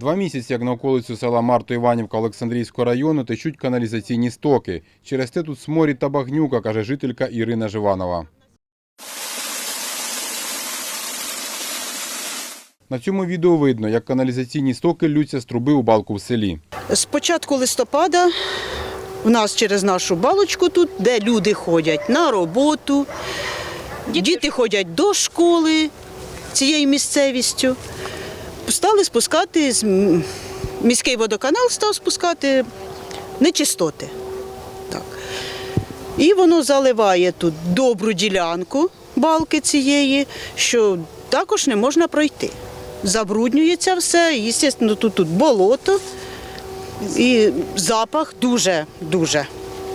Два місяці, як на околицю села Марто Іванівка Олександрійського району, течуть каналізаційні стоки. Через те тут сморід та багнюка, каже жителька Ірина Живанова. На цьому відео видно, як каналізаційні стоки лються з труби у балку в селі. З початку листопада в нас через нашу балочку тут, де люди ходять на роботу, діти ходять до школи цією місцевістю, стали спускати, міський водоканал став спускати нечистоти. Так. І воно заливає тут добру ділянку балки цієї, що також не можна пройти. Забруднюється все, і, звісно, тут, тут болото. І запах дуже дуже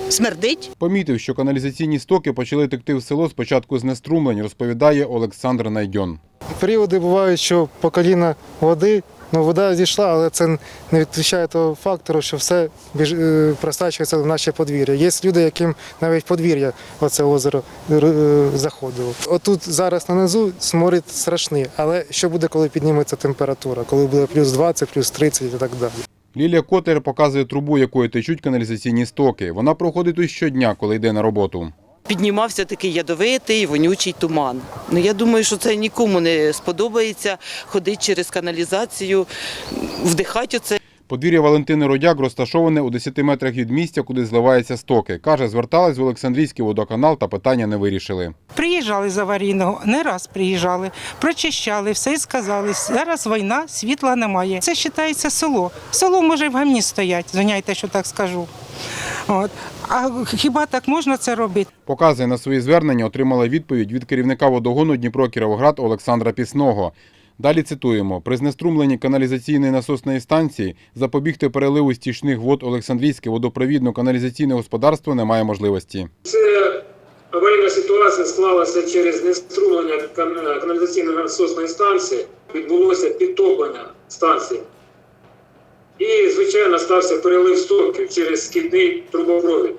смердить. Помітив, що каналізаційні стоки почали текти в село спочатку з неструмлень, розповідає Олександр Найдьон. Періоди бувають, що по коліна води, ну вода зійшла, але це не відповідає того фактору, що все е, просачується в наше подвір'я. Є люди, яким навіть подвір'я оце озеро е, заходило. Отут зараз на низу сморід страшний, але що буде, коли підніметься температура, коли буде плюс 20, плюс 30 і так далі. Лілія Котер показує трубу, якою течуть каналізаційні стоки. Вона проходить тут щодня, коли йде на роботу. Піднімався такий ядовитий, вонючий туман. Ну я думаю, що це нікому не сподобається ходити через каналізацію, вдихати оце. Подвір'я Валентини Родяк розташоване у 10 метрах від місця, куди зливаються стоки. Каже, звертались в Олександрійський водоканал та питання не вирішили. Приїжджали з аварійного, не раз приїжджали, прочищали, все і сказали. Зараз війна, світла немає. Це вважається село. Село може в гамні стоять, звиняйте, що так скажу. От. А хіба так можна це робити? Показує на свої звернення, отримала відповідь від керівника водогону Дніпро Кіровоград Олександра Пісного. Далі цитуємо: при знеструмленні каналізаційної насосної станції запобігти переливу стічних вод Олександрійське водопровідно-каналізаційне господарство немає можливості. Це аварійна ситуація склалася через неструмлення кан- каналізаційної насосної станції. Відбулося підтоплення станції. І, звичайно, стався перелив стоків через скидний трубопровід.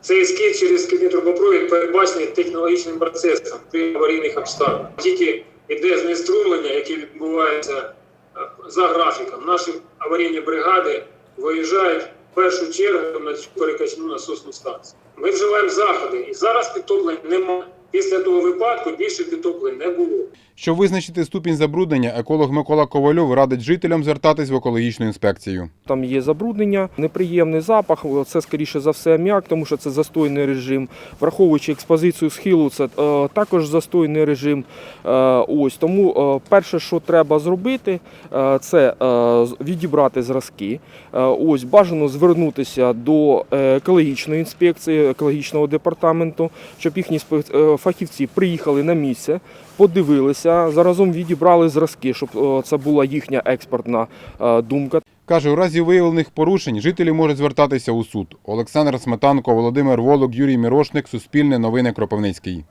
Цей скид через скидний трубопровід передбачений технологічним процесом при аварійних обставинах. Тільки йде знеструмлення, яке відбувається е, за графіком. Наші аварійні бригади виїжджають в першу чергу на цю перекачну насосну станцію. Ми вживаємо заходи, і зараз підтоплень немає. Після того випадку більше підтоплень не було. Щоб визначити ступінь забруднення, еколог Микола Ковальов радить жителям звертатись в екологічну інспекцію. Там є забруднення, неприємний запах. Це скоріше за все аміак, тому що це застойний режим. Враховуючи експозицію схилу, це е, також застойний режим. Е, ось тому е, перше, що треба зробити, е, це е, відібрати зразки. Е, ось бажано звернутися до е, екологічної інспекції, екологічного департаменту, щоб їхні спе- е, фахівці приїхали на місце, подивилися, заразом відібрали зразки, щоб е, це була їхня експертна е, думка. Каже, у разі виявлених порушень жителі можуть звертатися у суд. Олександр Сметанко, Володимир Волок, Юрій Мірошник, Суспільне новини Кропивницький.